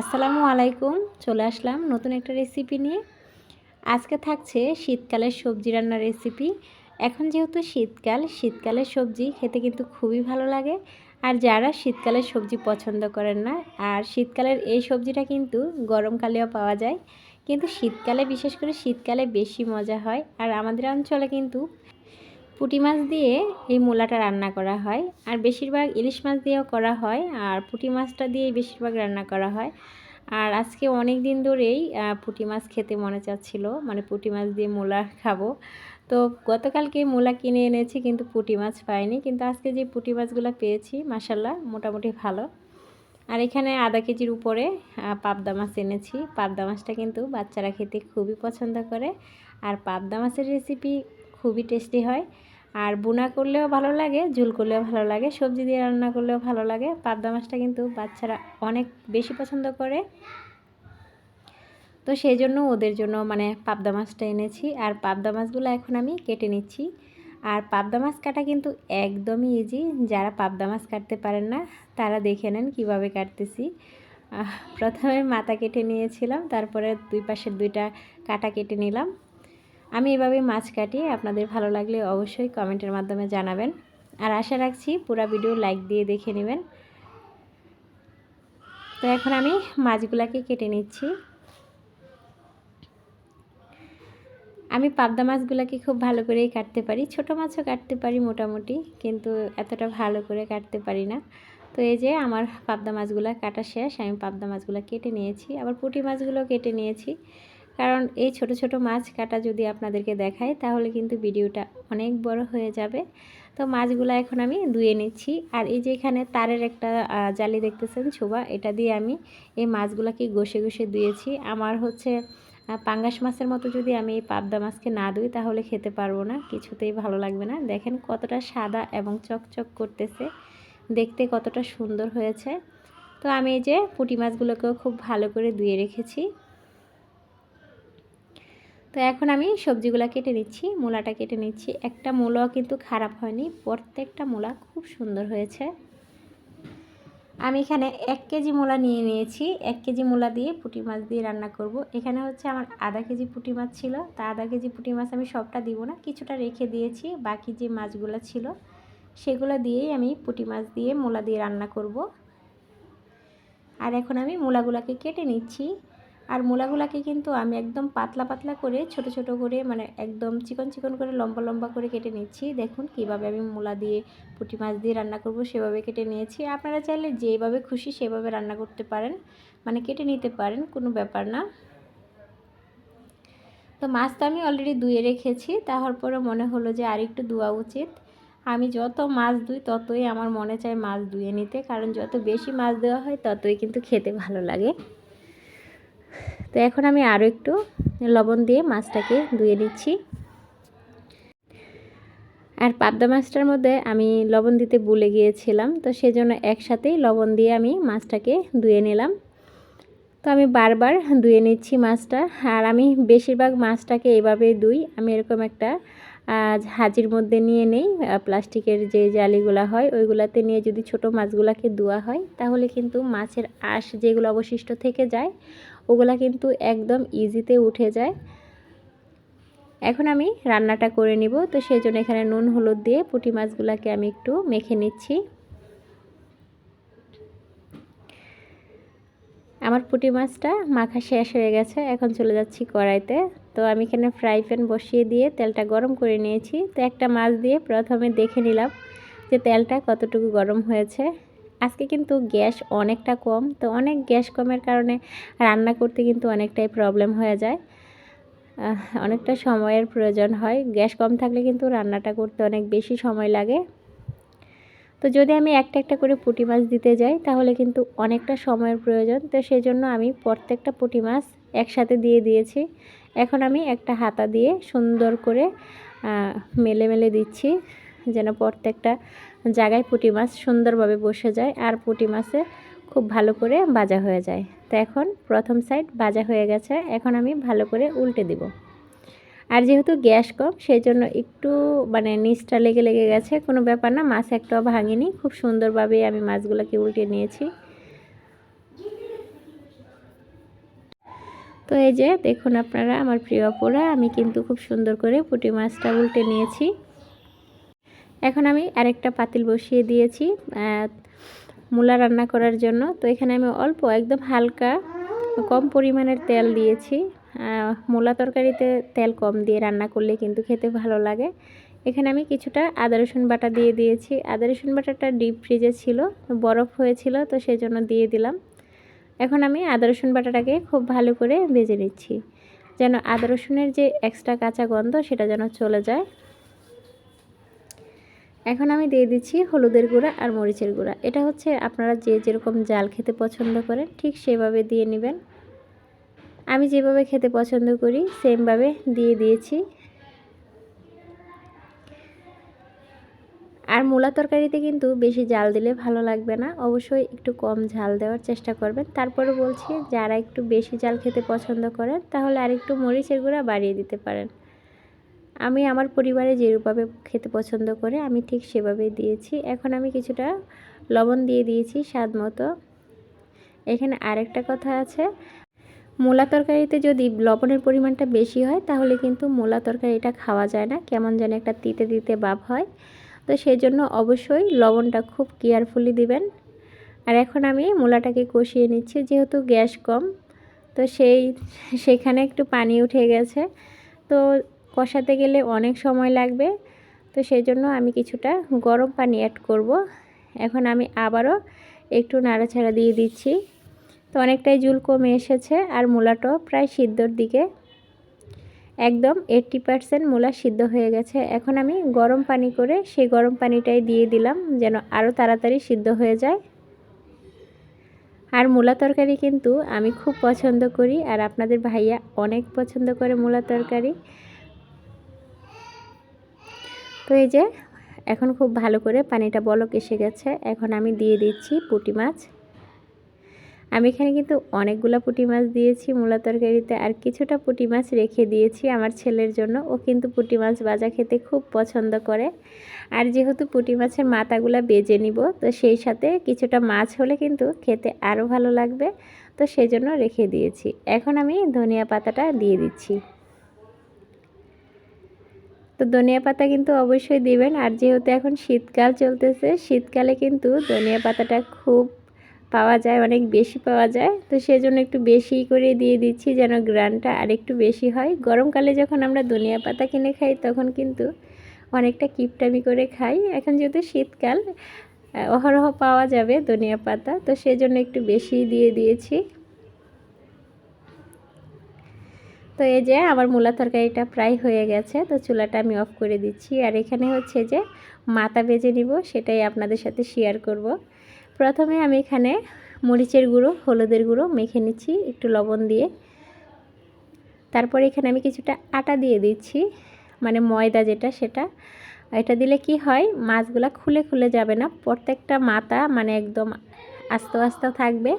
আসসালামু আলাইকুম, চলে আসলাম নতুন একটা রেসিপি নিয়ে। আজকে থাকছে শীতকালের সবজি রান্নার রেসিপি এখন যেহেতু শীতকাল, শীতকালের সবজি খেতে কিন্তু খুবই ভালো লাগে। আর যারা শীতকালের সবজি পছন্দ করেন না, আর শীতকালের এই সবজিটা কিন্তু গরমকালেও পাওয়া যায়। কিন্তু শীতকালে, বিশেষ করে শীতকালে বেশি মজা হয়। আর আমাদের অঞ্চলে কিন্তু পুঁটি মাছ দিয়ে এই মূলাটা রান্না করা হয়। আর বেশিরভাগ ইলিশ মাছ দিয়েও করা হয়, আর পুঁটি মাছটা দিয়েই বেশিরভাগ রান্না করা হয়। আর আজকে অনেক দিন ধরেই পুঁটি মাছ খেতে মনে চাচ্ছিল মানে পুঁটি মাছ দিয়ে মূলা খাব। তো গতকালকে মূলা কিনে এনেছি, কিন্তু পুঁটি মাছ পাইনি। কিন্তু আজকে যে পুঁটি মাছগুলো পেয়েছি মাসাল্লাহ মোটামুটি ভালো। আর এখানে আধা কেজির উপরে পাবদা মাছ এনেছি। পাবদা মাছটা কিন্তু বাচ্চারা খেতে খুবই পছন্দ করে। আর পাবদা মাছের রেসিপি খুবই টেস্টি হয়। আর বুনা করলেও ভালো লাগে, ঝুল করলেও ভালো লাগে, সবজি দিয়ে রান্না করলেও ভালো লাগে। পাবদা মাছটা কিন্তু বাচ্চারা অনেক বেশি পছন্দ করে। তো সেই জন্য ওদের জন্য মানে পাবদা মাছটা এনেছি। আর পাবদা মাছগুলো এখন আমি কেটে নিচ্ছি। আর পাবদা মাছ কাটা কিন্তু একদমই ইজি যারা পাবদা মাছ কাটতে পারেন না, তারা দেখে নেন কীভাবে কাটতেছি। প্রথমে মাথা কেটে নিয়েছিলাম, তারপরে দুই পাশের দুইটা কাটা কেটে নিলাম। আমি এভাবে মাছ কাটি আপনাদের ভালো লাগলে অবশ্যই কমেন্টের মাধ্যমে জানাবেন। আর আশা রাখছি পুরো ভিডিও লাইক দিয়ে দেখে নেবেন। তো এখন আমি মাছগুলাকে কেটে নিচ্ছি। আমি পাবদা মাছগুলোকে খুব ভালো করেই কাটতে পারি। ছোট মাছও কাটতে পারি মোটামুটি, কিন্তু এতটা ভালো করে কাটতে পারি না। তো এই যে আমার পাবদা মাছগুলো কাটা শেষ, আমি পাবদা মাছগুলো কেটে নিয়েছি। আবার পুঁটি মাছগুলো কেটে নিয়েছি। কারণ এই ছোট ছোট মাছ কাটা যদি আপনাদেরকে দেখায় তাহলে কিন্তু ভিডিওটা অনেক বড় হয়ে যাবে। তো মাছগুলো এখন আমি ধুয়ে নিচ্ছি। আর এই যে এখানে তারের একটা জালি দেখতেছেন, ছোবা, এটা দিয়ে আমি এই মাছগুলোকে ঘষে ঘষে ধুয়েছি। আমার হচ্ছে পাঙ্গাস মাছের মতো যদি আমি এই পাবদা মাছকে না ধুই, তাহলে খেতে পারব না, কিছুতেই ভালো লাগবে না। দেখেন কতটা সাদা এবং চকচক করতেছে, দেখতে কতটা সুন্দর হয়েছে। তো আমি এই যে পুঁটি মাছগুলোকেও খুব ভালো করে ধুয়ে রেখেছি। তো এখন আমি সবজিগুলো কেটে নিচ্ছি, মূলাটা কেটে নিচ্ছি। একটা মূলাও কিন্তু খারাপ হয়নি, প্রত্যেকটা মূলা খুব সুন্দর হয়েছে। আমি এখানে এক কেজি মূলা নিয়ে নিয়েছি, এক কেজি মূলা দিয়ে পুঁটি মাছ দিয়ে রান্না করব। এখানে হচ্ছে আমার আধা কেজি পুঁটি মাছ ছিল, তা আধা কেজি পুঁটি মাছ আমি সবটা দিব না, কিছুটা রেখে দিয়েছি, বাকি যে মাছগুলো ছিল সেগুলো দিয়েই আমি পুঁটি মাছ দিয়ে মূলা দিয়ে রান্না করব। আর এখন আমি মূলাগুলোকে কেটে নিচ্ছি। আর মূলাগুলাকে কিন্তু আমি একদম পাতলা পাতলা করে ছোট ছোট করে মানে একদম চিকন চিকন করে লম্বা লম্বা করে কেটে নিচ্ছি। দেখুন কীভাবে আমি মূলা দিয়ে, পুঁটি মাছ দিয়ে রান্না করব সেভাবে কেটে নিয়েছি। আপনারা চাইলে যেভাবে খুশি সেভাবে রান্না করতে পারেন মানে কেটে নিতে পারেন, কোনো ব্যাপার না। তো মাছ তো আমি অলরেডি ধুয়ে রেখেছি তারপরে মনে হলো যে আর একটু ধোয়া উচিত। আমি যত মাছ ধুই ততই আমার মনে চায় মাছ ধুয়ে নিতে, কারণ যত বেশি মাছ দেওয়া হয় ততই কিন্তু খেতে ভালো লাগে। তো এখন আমি আরও একটু লবণ দিয়ে মাছটাকে ধুয়ে নিচ্ছি। আর পাবদা মাছটার মধ্যে আমি লবণ দিতে ভুলে গিয়েছিলাম, তো সেজন্য একসাথেই লবণ দিয়ে আমি মাছটাকে ধুয়ে নিলাম। তো আমি বারবার ধুয়ে নিচ্ছি মাছটা, আর আমি বেশিরভাগ মাছটাকে এভাবে ধুই। আমি এরকম একটা হাজির মধ্যে নিয়ে নেই প্লাস্টিকের যে জালিগুলো হয়, ওইগুলাতে নিয়ে যদি ছোট মাছগুলোকে ধোয়া হয়, তাহলে কিন্তু মাছের আঁশ যেগুলো অবশিষ্ট থেকে যায় ওগুলা কিন্তু একদম ইজিতে উঠে যায়। এখন আমি রান্নাটা করে নিব, তো সেই জন্য এখানে নুন, হলুদ দিয়ে পুঁটি মাছগুলোকে আমি একটু মেখে নিচ্ছি। আমার পুঁটি মাছটা মাখা শেষ হয়ে গেছে, এখন চলে যাচ্ছি কড়াইতে। তো আমি এখানে ফ্রাই প্যান বসিয়ে দিয়ে তেলটা গরম করে নিয়েছি। তো একটা মাছ দিয়ে প্রথমে দেখে নিলাম যে তেলটা কতটুকু গরম হয়েছে। আজকে কিন্তু গ্যাস অনেকটা কম, তো অনেক গ্যাস কমের কারণে রান্না করতে কিন্তু অনেকটাই প্রবলেম হয়ে যায়। অনেকটা সময়ের প্রয়োজন হয়। গ্যাস কম থাকলে কিন্তু রান্নাটা করতে অনেক বেশি সময় লাগে। তো যদি আমি একটা একটা করে পুঁটি মাছ দিতে যাই, তাহলে কিন্তু অনেকটা সময়ের প্রয়োজন। তো সেই জন্য আমি প্রত্যেকটা পুঁটি মাছ একসাথে দিয়ে দিয়েছি। এখন আমি একটা হাতা দিয়ে সুন্দর করে মেলে মেলে দিচ্ছি, যেন প্রত্যেকটা জায়গায় পুঁটি মাছ সুন্দরভাবে বসে যায় আর পুঁটি মাছে খুব ভালো করে বাজা হয়ে যায়। তো এখন প্রথম সাইড বাজা হয়ে গেছে, এখন আমি ভালো করে উল্টে দিব। আর যেহেতু গ্যাস কম, সেই জন্য একটু মানে নিচটা লেগে লেগে গেছে, কোনো ব্যাপার না, মাছ একটাও ভাঙেনি। খুব সুন্দরভাবে আমি মাছগুলোকে উল্টে নিয়েছি। তো এই যে, দেখুন আপনারা, আমার প্রিয় অপরা আমি কিন্তু খুব সুন্দর করে পুঁটি মাছটা উল্টে নিয়েছি। এখন আমি আরেকটা পাতিল বসিয়ে দিয়েছি মূলা রান্না করার জন্য। তো এখানে আমি অল্প, একদম হালকা, কম পরিমাণের তেল দিয়েছি। মূলা তরকারিতে তেল কম দিয়ে রান্না করলে কিন্তু খেতে ভালো লাগে। এখানে আমি কিছুটা আদা, রসুন বাটা দিয়ে দিয়েছি। আদা, রসুন বাটাটা ডিপ ফ্রিজে ছিল, বরফ হয়েছিল, তো সেই জন্য দিয়ে দিলাম। এখন আমি আদা, রসুন বাটাটাকে খুব ভালো করে ভেজে নিচ্ছি, যেন আদা, রসুনের যে এক্সট্রা কাঁচা গন্ধ সেটা যেন চলে যায়। এখন আমি দিয়ে দিচ্ছি হলুদের গুঁড়া আর মরিচের গুঁড়া। এটা হচ্ছে আপনারা যে যেরকম জাল খেতে পছন্দ করেন, ঠিক সেভাবে দিয়ে নেবেন। আমি যেভাবে খেতে পছন্দ করি, সেমভাবে দিয়ে দিয়েছি। আর মূলা তরকারিতে কিন্তু বেশি জাল দিলে ভালো লাগবে না। অবশ্যই একটু কম ঝাল দেওয়ার চেষ্টা করবেন। তারপরে বলছি, যারা একটু বেশি জাল খেতে পছন্দ করেন, তাহলে আর একটু মরিচের গুঁড়া বাড়িয়ে দিতে পারেন। আমি আমার পরিবারে যেভাবে খেতে পছন্দ করে, আমি ঠিক সেভাবেই দিয়েছি। এখন আমি কিছুটা লবণ দিয়ে দিয়েছি স্বাদ মতো। এখানে আরেকটা কথা আছে, মূলা তরকারিতে যদি লবণের পরিমাণটা বেশি হয়, তাহলে কিন্তু মূলা তরকারিটা খাওয়া যায় না, কেমন যেন একটা তিতে দিতে ভাব হয়। তো সেই জন্য অবশ্যই লবণটা খুব কেয়ারফুলি দিবেন। আর এখন আমি মূলাটাকে কষিয়ে নিচ্ছি, যেহেতু গ্যাস কম, তো সেই, সেখানে একটু পানি উঠে গেছে। তো কষাতে গেলে অনেক সময় লাগবে। তো সেই জন্য আমি কিছুটা গরম পানি অ্যাড করব। এখন আমি আবারও একটু নাড়াছাড়া দিয়ে দিচ্ছি। তো অনেকটাই জুল কমে এসেছে আর মূলাটাও প্রায় সিদ্ধর দিকে। একদম এইট্টি পারসেন্ট মূলা সিদ্ধ হয়ে গেছে। এখন আমি গরম পানি করে সেই গরম পানিটাই দিয়ে দিলাম যেন আরও তাড়াতাড়ি সিদ্ধ হয়ে যায়। আর মূলা তরকারি কিন্তু আমি খুব পছন্দ করি আর আপনাদের ভাইয়া অনেক পছন্দ করে মূলা তরকারি। তো এই যে, এখন খুব ভালো করে পানিটা বলক এসে গেছে। এখন আমি দিয়ে দিচ্ছি পুটি মাছ। আমি এখানে কিন্তু অনেকগুলো পুটি মাছ দিয়েছি মূলা তরকারিতে, আর কিছুটা পুঁটি মাছ রেখে দিয়েছি আমার ছেলের জন্য। ও কিন্তু পুঁটি মাছ ভাজা খেতে খুব পছন্দ করে। আর যেহেতু পুটি মাছের মাথাগুলো বেজে নিব, তো সেই সাথে কিছুটা মাছ হলে কিন্তু খেতে আরও ভালো লাগবে। তো সেই জন্য রেখে দিয়েছি। এখন আমি ধনিয়া পাতাটা দিয়ে দিচ্ছি। তো ধনিয়া পাতা কিন্তু অবশ্যই দিবেন। আর যেহেতু এখন শীতকাল চলতেছে, শীতকালে কিন্তু ধনিয়া পাতাটা খুব পাওয়া যায়, অনেক বেশি পাওয়া যায়। তো সেজন্য একটু বেশি করে দিয়ে দিচ্ছি যেন গ্রানটা আরেকটু বেশি হয়। গরমকালে যখন আমরা ধনিয়া পাতা কিনে খাই, তখন কিন্তু অনেকটা কিপটামি করে খাই। এখন যেহেতু শীতকাল অহরহ পাওয়া যাবে ধনিয়া পাতা, তো সেজন্য একটু বেশি দিয়ে দিয়েছি। তো এই যে আমার মূলা তরকারিটা প্রায় হয়ে গেছে, তো চুলাটা আমি অফ করে দিচ্ছি। আর এখানে হচ্ছে যে মাথা বেজে নিব, সেটাই আপনাদের সাথে শেয়ার করব। প্রথমে আমি এখানে মরিচের গুঁড়ো, হলুদের গুঁড়ো মেখে নিচ্ছি একটু লবণ দিয়ে। তারপরে এখানে আমি কিছুটা আটা দিয়ে দিচ্ছি মানে ময়দা যেটা সেটা। এটা দিলে কি হয়, মাছগুলা খুলে খুলে যাবে না, প্রত্যেকটা মাথা মানে একদম আস্তে আস্তে থাকবে।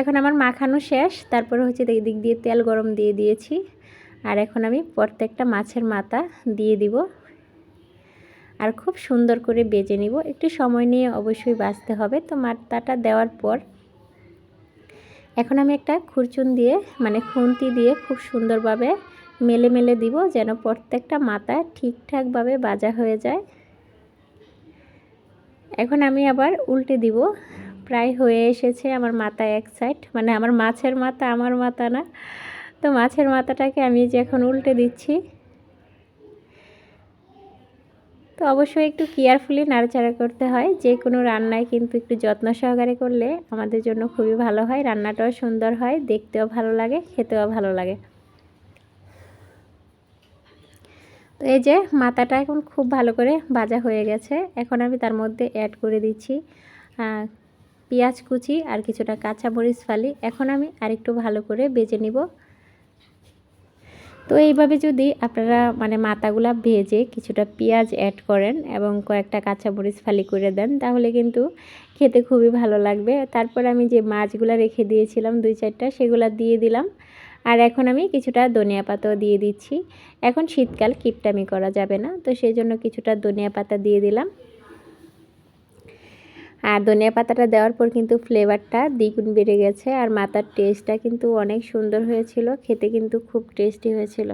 এখন আমার মাখানো শেষ। তারপরে হচ্ছে দিক দিয়ে তেল গরম দিয়ে দিয়েছি। আর এখন আমি প্রত্যেকটা মাছের মাথা দিয়ে দিব। আর খুব সুন্দর করে বেজে নিব। একটু সময় নিয়ে অবশ্যই বাঁচতে হবে। তো মাথাটা দেওয়ার পর এখন আমি একটা খুরচুন দিয়ে মানে খুন্তি দিয়ে খুব সুন্দরভাবে মেলে মেলে দিব যেন প্রত্যেকটা মাথা ঠিকঠাকভাবে বাজা হয়ে যায়। এখন আমি আবার উল্টে দিব। প্রায় হয়ে এসেছে আমার মাথা এক সাইড মানে আমার মাছের মাথা আমার মাথা না। তো মাছের মাথাটাকে আমি যে এখন উল্টে দিচ্ছি। তো অবশ্যই একটু কেয়ারফুলি নাড়াচাড়া করতে হয়। যে কোনো রান্নায় কিন্তু একটু যত্ন সহকারে করলে আমাদের জন্য খুবই ভালো হয়। রান্নাটাও সুন্দর হয়, দেখতেও ভালো লাগে, খেতেও ভালো লাগে। তো এই যে মাথাটা এখন খুব ভালো করে ভাজা হয়ে গেছে। এখন আমি তার মধ্যে অ্যাড করে দিচ্ছি পেঁয়াজ কুচি আর কিছুটা কাঁচা কাঁচামরিচ ফালি। এখন আমি আরেকটু ভালো করে বেজে নিব। তো এইভাবে যদি আপনারা মানে মাথাগুলা ভেজে কিছুটা পেঁয়াজ অ্যাড করেন এবং কয়েকটা কাঁচা কাঁচামরিচ ফালি করে দেন, তাহলে কিন্তু খেতে খুবই ভালো লাগবে। তারপর আমি যে মাছগুলো রেখে দিয়েছিলাম দুই চারটা, সেগুলো দিয়ে দিলাম। আর এখন আমি কিছুটা ধনিয়া পাতাও দিয়ে দিচ্ছি। এখন শীতকাল, কিপটামি করা যাবে না। তো সেই জন্য কিছুটা ধনিয়া পাতা দিয়ে দিলাম। আর ধনিয়া পাতাটা দেওয়ার পর কিন্তু ফ্লেভারটা দ্বিগুণ বেড়ে গেছে আর মাথার টেস্টটা কিন্তু অনেক সুন্দর হয়েছিল, খেতে কিন্তু খুব টেস্টি হয়েছিল।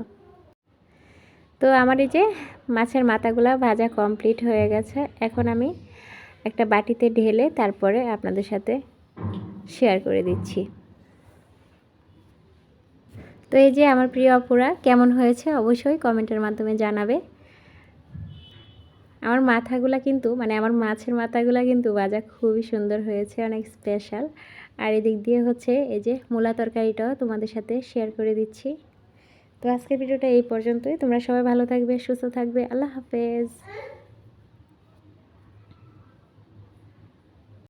তো আমার এই যে মাছের মাথাগুলো ভাজা কমপ্লিট হয়ে গেছে, এখন আমি একটা বাটিতে ঢেলে তারপরে আপনাদের সাথে শেয়ার করে দিচ্ছি। তো এই যে আমার প্রিয় অপুরা কেমন হয়েছে? অবশ্যই কমেন্টের মাধ্যমে জানাবে। আমার মাথাগুলো কিন্তু মানে আমার মাছের মাথাগুলো কিন্তু বাজা খুবই সুন্দর হয়েছে, অনেক স্পেশাল আর এদিক দিয়ে হচ্ছে এই যে মূলা তরকারিটাও তোমাদের সাথে শেয়ার করে দিচ্ছি। তো আজকের ভিডিওটা এই পর্যন্তই। তোমরা সবাই ভালো থাকবে, সুস্থ থাকবে। আল্লাহ হাফেজ।